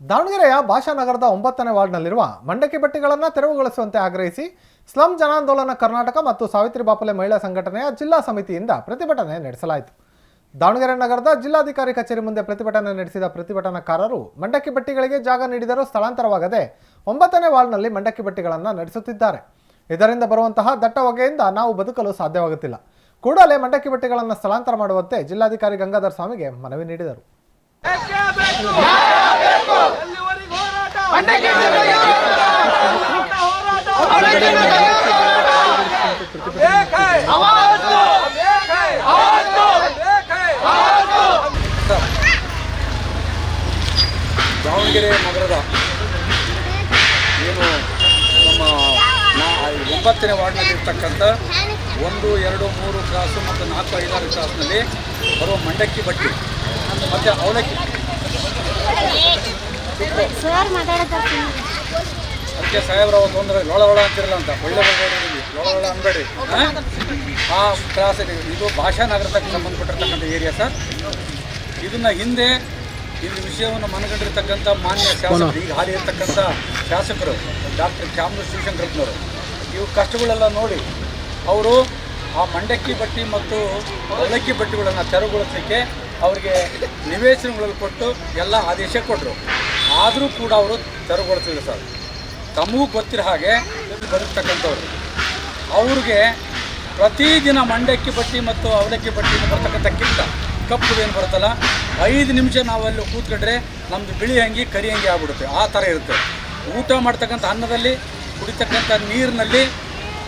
ದಾವಣಗೆರೆಯ ಭಾಷಾನಗರದ ಒಂಬತ್ತನೇ ವಾರ್ಡ್ನಲ್ಲಿರುವ ಮಂಡಕ್ಕಿ ಬಟ್ಟಿಗಳನ್ನು ತೆರವುಗೊಳಿಸುವಂತೆ ಆಗ್ರಹಿಸಿ ಸ್ಲಂ ಜನಾಂದೋಲನ ಕರ್ನಾಟಕ ಮತ್ತು ಸಾವಿತ್ರಿ ಬಾಪಲೆ ಮಹಿಳಾ ಸಂಘಟನೆಯ ಜಿಲ್ಲಾ ಸಮಿತಿಯಿಂದ ಪ್ರತಿಭಟನೆ ನಡೆಸಲಾಯಿತು. ದಾವಣಗೆರೆ ನಗರದ ಜಿಲ್ಲಾಧಿಕಾರಿ ಕಚೇರಿ ಮುಂದೆ ಪ್ರತಿಭಟನೆ ನಡೆಸಿದ ಪ್ರತಿಭಟನಾಕಾರರು ಮಂಡಕ್ಕಿ ಬಟ್ಟಿಗಳಿಗೆ ಜಾಗ ನೀಡಿದರೂ ಸ್ಥಳಾಂತರವಾಗದೆ ಒಂಬತ್ತನೇ ವಾರ್ಡ್ನಲ್ಲಿ ಮಂಡಕ್ಕಿ ಬಟ್ಟಿಗಳನ್ನು ನಡೆಸುತ್ತಿದ್ದಾರೆ. ಇದರಿಂದ ಬರುವಂತಹ ದಟ್ಟ ಹೊಗೆಯಿಂದ ನಾವು ಬದುಕಲು ಸಾಧ್ಯವಾಗುತ್ತಿಲ್ಲ. ಕೂಡಲೇ ಮಂಡಕ್ಕಿ ಬಟ್ಟಿಗಳನ್ನು ಸ್ಥಳಾಂತರ ಮಾಡುವಂತೆ ಜಿಲ್ಲಾಧಿಕಾರಿ ಗಂಗಾಧರ್ ಸ್ವಾಮಿಗೆ ಮನವಿ ನೀಡಿದರು. ದಾವಣಗೆರೆ ನಗರದ ಏನು ನಮ್ಮ ಒಂಬತ್ತನೇ ವಾರ್ಡ್ನಲ್ಲಿರ್ತಕ್ಕಂಥ ಒಂದು, ಎರಡು, ಮೂರು ಕ್ರಾಸು ಮತ್ತು ನಾಲ್ಕು, ಐದಾರು ಕ್ರಾಸ್ನಲ್ಲಿ ಬರುವ ಮಂಡಕ್ಕಿ ಬಟ್ಟಿ ಮತ್ತು ಅವಲಕ್ಕಿ. ಸರ್ ಮಾತಾಡತ್ತಾರೆ ಅದಕ್ಕೆ ಸಾಹೇಬ್ರ ಒಂದು ಅಂದ್ರೆ ಲೊಳ ಲೊಳ ಅಂತಿರಲ್ಲ ಅಂತ. ಒಳ್ಳೆ ಲೋಳವಳ ಲೊಳ ಲೊಳ ಅನ್ಬೇಡಿ ಹಾಂ? ಆ ಕ್ಲಾಸಲ್ಲಿ ಇದು ಭಾಷಾನಗರಕ್ಕೆ ಸಂಬಂಧಪಟ್ಟಿರ್ತಕ್ಕಂಥ ಏರಿಯಾ ಸರ್. ಇದನ್ನ ಹಿಂದೆ ಈ ವಿಷಯವನ್ನು ಮನಗಂಡಿರ್ತಕ್ಕಂಥ ಮಾನ್ಯ ಶಾಸಕರು ಈಗ ಹಾಲಿ ಇರ್ತಕ್ಕಂಥ ಶಾಸಕರು ಡಾಕ್ಟರ್ ಕ್ಯಾಮ್ರ ಶಿವಶಂಕರಪ್ಪನವರು ಇವು ಕಷ್ಟಗಳೆಲ್ಲ ನೋಡಿ ಅವರು ಆ ಮಂಡಕ್ಕಿ ಬಟ್ಟಿ ಮತ್ತು ಮಂಡಕ್ಕಿ ಬಟ್ಟಿಗಳನ್ನು ತೆರವುಗೊಳಿಸಲಿಕ್ಕೆ ಅವರಿಗೆ ನಿವೇಶನಗಳಲ್ಲಿ ಕೊಟ್ಟು ಎಲ್ಲ ಆದೇಶ ಕೊಟ್ಟರು ಆದರೂ ಕೂಡ ಅವರು ತೆರವುಗೊಳ್ತಿದ್ರು ಸರ್. ತಮಗೂ ಗೊತ್ತಿರೋ ಹಾಗೆ ಬದುಕ್ತಕ್ಕಂಥವ್ರು. ಅವ್ರಿಗೆ ಪ್ರತಿದಿನ ಮಂಡಕ್ಕಿ ಬಟ್ಟಿ ಮತ್ತು ಅವಲಕ್ಕಿ ಬಟ್ಟಿ ಬರ್ತಕ್ಕಂಥ ಕಿತ್ತ ಕಪ್ಪು ಏನು ಬರುತ್ತಲ್ಲ, ಐದು ನಿಮಿಷ ನಾವು ಅಲ್ಲಿ ಕೂತ್ಕೊಂಡ್ರೆ ನಮ್ಮದು ಬಿಳಿ ಅಂಗಿ ಕರಿ ಅಂಗಿ ಆಗ್ಬಿಡುತ್ತೆ. ಆ ಥರ ಇರುತ್ತೆ. ಊಟ ಮಾಡ್ತಕ್ಕಂಥ ಅನ್ನದಲ್ಲಿ, ಕುಡಿತಕ್ಕಂಥ ನೀರಿನಲ್ಲಿ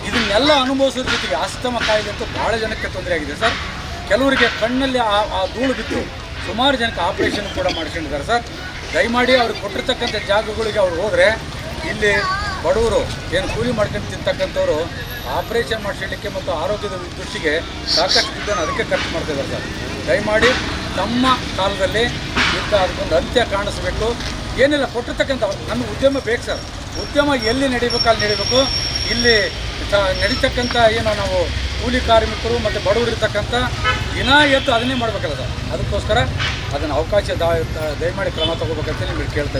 ಇದನ್ನೆಲ್ಲ ಅನುಭವಿಸೋದ್ರ ಜೊತೆಗೆ ಅಸ್ತಮ ಕಾಯಿಲೆ ಅಂತೂ ಭಾಳ ಜನಕ್ಕೆ ತೊಂದರೆ ಆಗಿದೆ ಸರ್. ಕೆಲವರಿಗೆ ಕಣ್ಣಲ್ಲಿ ಆ ಆ ಧೂಳು ಬಿದ್ದು ಸುಮಾರು ಜನಕ್ಕೆ ಆಪ್ರೇಷನ್ ಕೂಡ ಮಾಡಿಸ್ಕೊಂಡಿದ್ದಾರೆ ಸರ್. ದಯಮಾಡಿ ಅವ್ರಿಗೆ ಕೊಟ್ಟಿರ್ತಕ್ಕಂಥ ಜಾಗಗಳಿಗೆ ಅವ್ರು ಹೋದರೆ ಇಲ್ಲಿ ಬಡವರು ಏನು ಕೂಲಿ ಮಾಡ್ಕೊಂಡು ತಿಂತಕ್ಕಂಥವ್ರು ಆಪ್ರೇಷನ್ ಮಾಡಿಸಲಿಕ್ಕೆ ಮತ್ತು ಆರೋಗ್ಯದ ದೃಷ್ಟಿಗೆ ಸಾಕಷ್ಟು ದುಡ್ಡನ್ನು ಅದಕ್ಕೆ ಖರ್ಚು ಮಾಡ್ತಿದ್ದಾರೆ ಸರ್. ದಯಮಾಡಿ ತಮ್ಮ ಕಾಲದಲ್ಲಿ ಇಂಥ ಅದಕ್ಕೊಂದು ಅಂತ್ಯ ಕಾಣಿಸ್ಬೇಕು. ಏನಿಲ್ಲ, ಕೊಟ್ಟಿರ್ತಕ್ಕಂಥ ನಮ್ಮ ಉದ್ಯಮ ಬೇಕು ಸರ್. ಉದ್ಯಮ ಎಲ್ಲಿ ನಡಿಬೇಕು, ಅಲ್ಲಿ ನಡಿಬೇಕು. ಇಲ್ಲಿ ನಡೀತಕ್ಕಂಥ ಏನೋ ನಾವು ಕೂಲಿ ಕಾರ್ಮಿಕರು ಮತ್ತು ಬಡವರು ಇರ್ತಕ್ಕಂಥ ದಿನ ಎತ್ತು ಅದನ್ನೇ ಮಾಡಬೇಕಲ್ಲ ಸರ್. ಅದಕ್ಕೋಸ್ಕರ ಅದನ್ನು ಅವಕಾಶ ದಯಮಾಡಿ ಕ್ರಮ ತಗೋಬೇಕಂತ ನಿಮಗೆ ಕೇಳ್ತಾ